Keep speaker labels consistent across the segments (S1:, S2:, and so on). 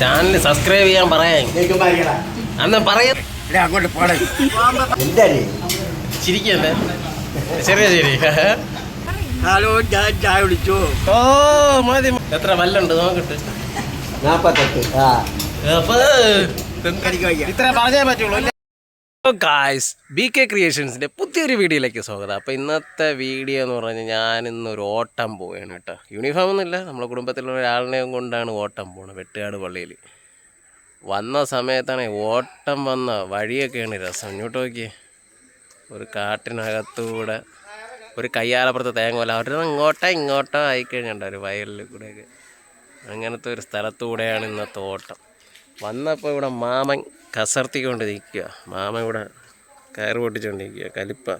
S1: Channel subscribe ചെയ്യാൻ പറയാൻ. അന്ന് പറയാ
S2: അങ്ങോട്ട്
S1: ചിരിക്കല്ലേ? ചെറിയ ശരി
S2: ഹലോ ഞാൻ ചായ വിളിച്ചു
S1: ഓ മതി. എത്ര വല്ലുണ്ട് നോക്കട്ടെ.
S3: നാപ്പത്തെട്ട്
S1: ഇത്ര പറഞ്ഞേ പറ്റുള്ളൂ ഗായ്സ് ബി കെ ക്രിയേഷൻസിന്റെ പുതിയൊരു വീഡിയോയിലേക്ക് സ്വാഗതം. അപ്പോൾ ഇന്നത്തെ വീഡിയോ എന്ന് പറഞ്ഞാൽ ഒരു ഓട്ടം പോവുകയാണ് കേട്ടോ. യൂണിഫോം ഒന്നുമില്ല നമ്മളെ കുടുംബത്തിലുള്ള ഒരാളിനെയും കൊണ്ടാണ് ഓട്ടം പോകുന്നത് വെട്ടുകാട് പള്ളിയിൽ വന്ന സമയത്താണ് ഓട്ടം വന്ന വഴിയൊക്കെയാണ് രസം. ഇങ്ങോട്ട് നോക്കിയേ. ഒരു കാട്ടിനകത്തൂടെ ഒരു കയ്യാലപ്പുറത്ത് തേങ്ങ പോലെ അവരുടെ ഇങ്ങോട്ടോ ഇങ്ങോട്ടോ ആയിക്കഴിഞ്ഞുണ്ട് ഒരു വയലിൽ കൂടെയൊക്കെ. അങ്ങനത്തെ ഒരു സ്ഥലത്തൂടെയാണ് ഇന്നത്തെ ഓട്ടം. വന്നപ്പോൾ ഇവിടെ മാമൻ കസർത്തിക്കൊണ്ട് മാമ ഇവിടെ കയറ് പൊട്ടിച്ചുകൊണ്ടിരിക്കുക കലിപ്പ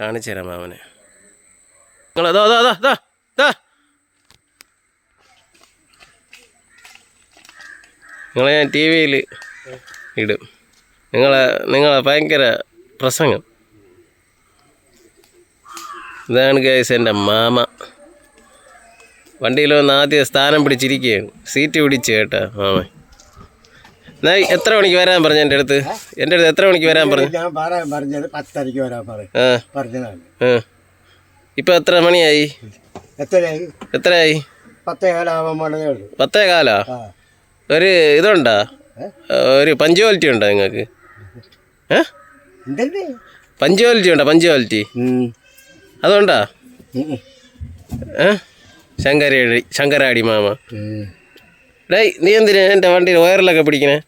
S1: കാണിച്ചു തരാം മാമനെ. നിങ്ങൾ അതോ അതോ അതോ അതോ ദാ. നിങ്ങളെ ഞാൻ ടി വിയിൽ ഇടും. നിങ്ങളെ നിങ്ങളെ ഭയങ്കര പ്രസംഗം. ഇതാണ് ഗൈസ് എന്റെ മാമ. വണ്ടിയിൽ വന്ന് ആദ്യം സ്ഥാനം പിടിച്ചിരിക്കുകയാണ്. സീറ്റ് പിടിച്ച് കേട്ടോ എന്നാ എത്ര മണിക്ക് വരാൻ പറഞ്ഞു എന്റെ അടുത്ത്? എന്റെ അടുത്ത് എത്ര മണിക്ക് വരാൻ പറഞ്ഞു?
S2: ഞാൻ പറയാൻ പറഞ്ഞത് പത്തരയ്ക്ക് വരാൻ പറയും.
S1: ആ.
S2: പറഞ്ഞതാണ്.
S1: ആ. ഇപ്പം എത്ര മണിയായി?
S2: എത്രയായി?
S1: എത്രയായി?
S2: പത്തേ ഉള്ളൂ.
S1: കാലാ ഒരു ഇതുണ്ടോ? ഒരു പഞ്ച്വാലിറ്റി ഉണ്ടോ നിങ്ങൾക്ക്? ഏ? പഞ്ച്വാലിറ്റി ഉണ്ടോ? പഞ്ച്വാലിറ്റി? അതുകൊണ്ടാ? ഏ? ശങ്കരാടി ശങ്കരാടി മാമ. ഡേയ് നീ എന്തിനാ എന്റെ വണ്ടിയിൽ വയറിലൊക്കെ പിടിക്കണേ?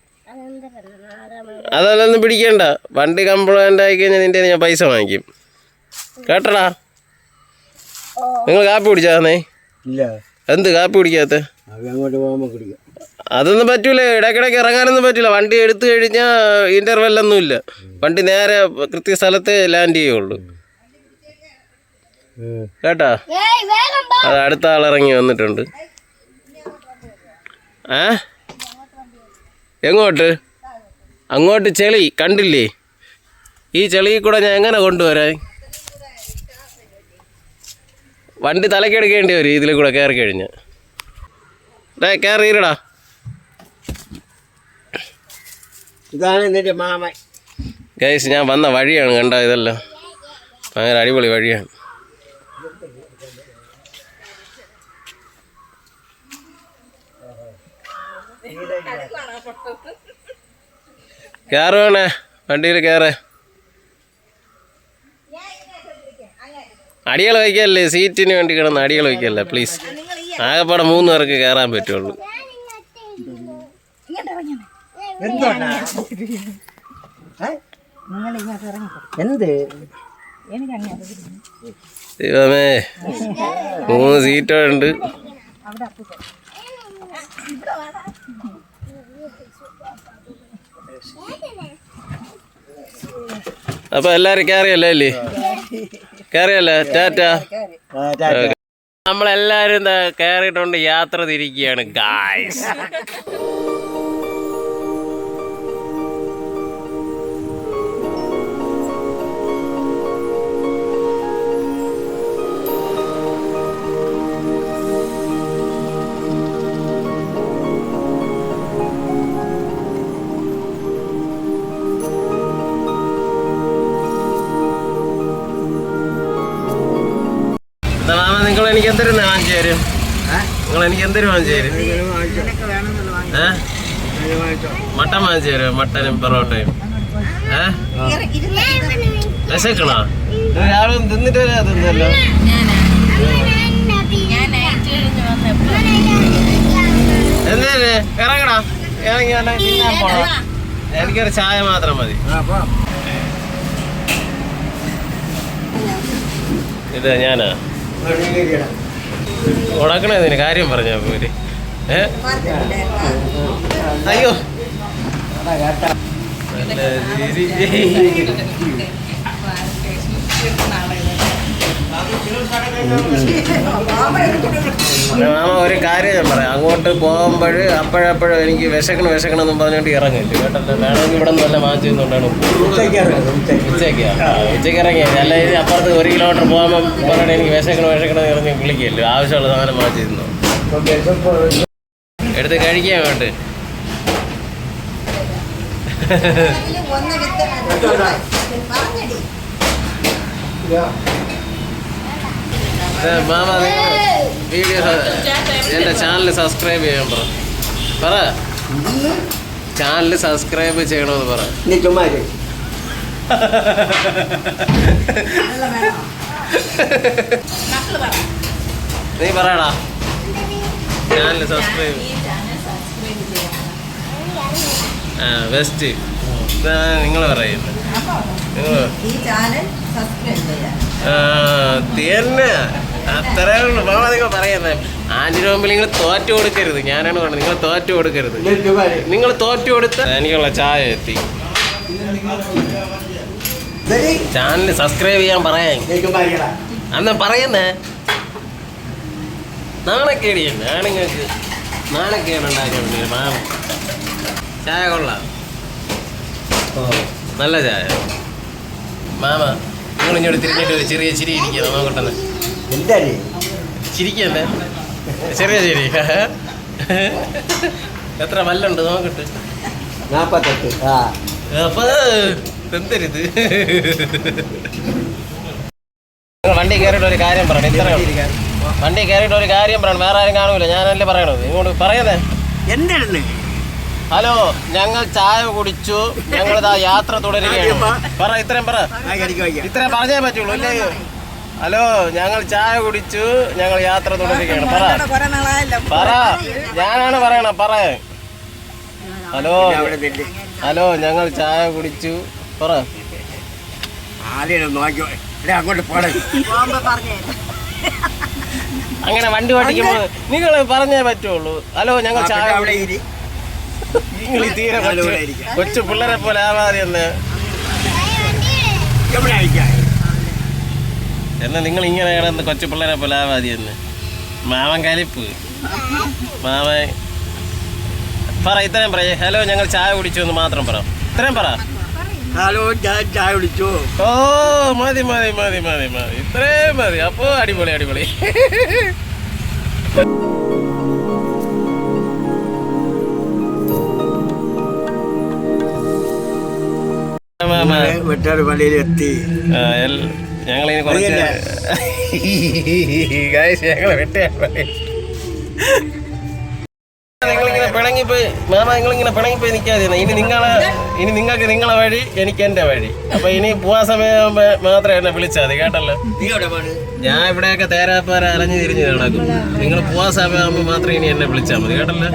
S1: അതല്ലൊന്നും പിടിക്കണ്ട. വണ്ടി കംപ്ലൈന്റ് ആയി കഴിഞ്ഞാൽ നിന്റെ ഞാൻ പൈസ വാങ്ങിക്കും. കേട്ടടാ? നിങ്ങൾ കാപ്പി കുടിച്ചാന്നേ?
S2: ഇല്ല.
S1: എന്ത് കാപ്പി കുടിക്കാത്ത? അതൊന്നും പറ്റൂല. ഇടയ്ക്കിടയ്ക്ക് ഇറങ്ങാനൊന്നും പറ്റൂല. വണ്ടി എടുത്തു കഴിഞ്ഞാൽ ഇന്റർവെല്ലൊന്നും ഇല്ല. വണ്ടി നേരെ കൃത്യ സ്ഥലത്ത് ലാൻഡ് ചെയ്യുള്ളൂ. കേട്ടാ? അത് അടുത്ത ആൾ ഇറങ്ങി വന്നിട്ടുണ്ട്. ഏ? എങ്ങോട്ട്? അങ്ങോട്ട് ചെളി കണ്ടില്ലേ? ഈ ചെളിയിൽ കൂടെ ഞാൻ എങ്ങനെ കൊണ്ടുവരാൻ? വണ്ടി തലക്കെടുക്കേണ്ടി വരും ഇതിൽ കൂടെ കയറി കഴിഞ്ഞ്. ഡേ കയറിയിരടാ
S2: ഇതാണ് എന്റെ മാമൻ.
S1: ഗൈസ് ഞാൻ വന്ന വഴിയാണ് കണ്ട ഇതെല്ലാം? ഭയങ്കര അടിപൊളി വഴിയാണ്. കയറുവാണേ വണ്ടിയിൽ കയറ് അടികൾ വയ്ക്കല്ലേ സീറ്റിന് വേണ്ടി കിടന്ന് അടികൾ വയ്ക്കല്ലേ പ്ലീസ് ആകെപ്പാടെ മൂന്ന് പേർക്ക് കയറാൻ പറ്റുള്ളൂ.
S2: എന്ത്?
S1: ദൈവമേ മൂന്ന് സീറ്റുണ്ട്. അപ്പൊ എല്ലാരും കയറിയല്ലേ അല്ലേ കയറിയല്ലേ ടാറ്റ. നമ്മളെല്ലാരും കയറിയിട്ടുണ്ട് യാത്ര തിരിക്കുകയാണ് ഗായ്സ് നിങ്ങൾ എനിക്ക് എന്തൊരു വാങ്ങിച്ചു തരും? നിങ്ങൾ എനിക്ക് എന്തൊരു വാങ്ങിച്ചു തരും?
S2: ഇത് വാങ്ങിച്ചോ.
S1: ഏ?
S2: ഇത് വാങ്ങിച്ചോ.
S1: മട്ടൻ വാങ്ങിച്ചു തരും മട്ടനും പൊറോട്ടയും. ഏ? വിശക്കണോ? രാവിലെ തിന്നിട്ട് വരാ തിന്നല്ലോ. എന്തേ ഇറങ്ങടാ. ഇറങ്ങി വേണ്ട തിന്നാൻ പോണം. എനിക്കൊരു ചായ മാത്രം മതി. ഇത് ഞാനാ. ഉടക്കണേ ഇതിന്? കാര്യം പറഞ്ഞാ പോര്. ഏ? അയ്യോ. നല്ല. മാമ ഒരു കാര്യം ഞാൻ പറയാം. അങ്ങോട്ട് പോകുമ്പോൾ അപ്പോഴപ്പോഴും എനിക്ക് വിശക്കണം വിശക്കണം എന്നും പറഞ്ഞുകൊണ്ട് ഇറങ്ങില്ല കേട്ടോ വേണമെങ്കിൽ ഇവിടെ നിന്ന് വല്ല മാറ്റി ചെയ്യുന്നുണ്ടാണ്
S2: ഉച്ചയ്ക്ക് ഉച്ചയ്ക്ക്.
S1: അല്ലെങ്കിൽ ഇറങ്ങി അല്ല ഇത് അപ്പുറത്ത് ഒരു കിലോമീറ്റർ പോകുമ്പോൾ പറഞ്ഞിട്ട് എനിക്ക് വിശക്കണം വിശക്കണം എന്ന് പറഞ്ഞ് വിളിക്കില്ലല്ലോ ആവശ്യമുള്ള സാധനം
S2: വിശപ്പ്
S1: എടുത്ത് കഴിക്കാൻ വേണ്ട
S4: പറഞ്ഞടി.
S1: മാമ നിങ്ങൾ വീഡിയോ എന്റെ ചാനൽ സബ്സ്ക്രൈബ് ചെയ്യാൻ പറ. പറ. ചാനൽ സബ്സ്ക്രൈബ് ചെയ്യണമെന്ന് പറ.
S3: നീ
S1: പറയടാ ചാനൽ സബ്സ്ക്രൈബ്
S4: ഈ ചാനൽ സബ്സ്ക്രൈബ് ചെയ്യണം
S1: ആ ബെസ്റ്റ് നിങ്ങൾ
S4: പറയുന്നു
S1: നിങ്ങൾ
S4: ഈ ചാനൽ സബ്സ്ക്രൈബ് ചെയ്യാം
S1: തന്നെ അത്രേ നിങ്ങൾ പറയുന്നത്. ആന്റിന് മുമ്പിൽ നിങ്ങൾ തോറ്റു കൊടുക്കരുത്. ഞാനാണ് പറഞ്ഞത്. നിങ്ങൾ തോറ്റു കൊടുക്കരുത്. നിങ്ങൾ തോറ്റു കൊടുത്ത് എനിക്കുള്ള ചായ എത്തി. ചാനൽ സബ്സ്ക്രൈബ് ചെയ്യാൻ
S3: ഇരിക്കടാ.
S1: അന്ന് പറയുന്നേ. നാണക്കേടിയല്ലേ ആണുങ്ങൾക്ക് നാണക്കേട് ഉണ്ടാക്കാൻ വേണ്ടി മാമ ചായ കൊള്ളാം. നല്ല ചായ. മാമ നിങ്ങൾ ഇങ്ങോട്ട് തിരിഞ്ഞിട്ട് ഒരു ചെറിയ ചിരി ഇരിക്കുക നോക്കട്ടെ
S3: എന്താടി
S1: ചിരിക്കല്ലേ? ചെറിയ ചിരി. എത്ര വല്ലുണ്ട് നോക്കട്ടെ.
S3: നാപ്പത്തെട്ട്. ആ.
S1: അപ്പൊ എന്തരുത് വണ്ടി കയറിയിട്ട് ഒരു കാര്യം പറയണം. ഇത്ര വണ്ടി കയറിയിട്ട് ഒരു കാര്യം പറയണം. വേറെ ആരും കാണൂല. ഞാനല്ലേ പറയണത്. ഇങ്ങോട്ട് പറയുന്നേ.
S2: എന്താണ്?
S1: ഹലോ ഞങ്ങൾ ചായ കുടിച്ചു. ഞങ്ങൾ യാത്ര തുടരുകയാണ്. പറ. ഇത്രയും പറ. ഇത്രയും പറഞ്ഞേ പറ്റുള്ളൂ അല്ലേ ഹലോ ഞങ്ങൾ ചായ കുടിച്ചു. ഞങ്ങൾ യാത്ര തുടരുകയാണ്. പറ. പറ. ഞാനാണ് പറയണ പറ. ഹലോ ഹലോ ഞങ്ങൾ ചായ കുടിച്ചു. പറ.
S2: ആദ്യം നോക്കി എടാ, അങ്ങോട്ട് പോടേ.
S4: പോകുമ്പോ പറഞ്ഞേ.
S1: അങ്ങനെ വണ്ടി ഓടിക്കുമ്പോ നിങ്ങൾ പറഞ്ഞേ പറ്റുള്ളൂ. ഹലോ ഞങ്ങൾ ചായ നിങ്ങൾ തീരെ കൊച്ചു പിള്ളേരെ പോലെ ആവാതെ എന്ന്
S2: എവിടെ അയക്കാം
S1: എന്നാ നിങ്ങൾ ഇങ്ങനെ കിടന്ന് കൊച്ചു പിള്ളേരെ പോലെ മതി എന്ന് മാമൻ കലിപ്പ്. മാമൻ. പറ ഇത്രയും പറ. ഹലോ ഞങ്ങൾ ചായ കുടിച്ചു എന്ന് മാത്രം പറ. ഇത്രയും പറ.
S2: ഹലോ ഞാൻ ചായ കുടിച്ചു.
S1: ഓ മതി മതി മതി മതി മതി. ഇത്രയും മതി. അപ്പോ അടിപൊളി അടിപൊളി.
S2: വെട്ടാട് പള്ളിയിൽ എത്തി
S1: ഞങ്ങളിനി കുറച്ച് ഗായ്സ് ഞങ്ങളെ വെട്ടുകാർ നിങ്ങളിങ്ങനെ പിണങ്ങിപ്പോയി മാമ നിങ്ങളിങ്ങനെ പിണങ്ങിപ്പോയി നിൽക്കാതെ ഇനി നിങ്ങളെ ഇനി നിങ്ങൾക്ക് നിങ്ങളെ വഴി എനിക്ക് എന്റെ വഴി. അപ്പൊ ഇനി പോവാൻ സമയമാകുമ്പോ മാത്രമേ എന്നെ വിളിച്ചാൽ മതി കേട്ടല്ലോ? ഞാൻ ഇവിടെയൊക്കെ തേരാപ്പാര അലഞ്ഞു തിരിഞ്ഞ് നടക്കും. നിങ്ങൾ പോവാൻ സമയമാകുമ്പോൾ മാത്രമേ ഇനി എന്നെ വിളിച്ചാൽ മതി കേട്ടല്ലോ?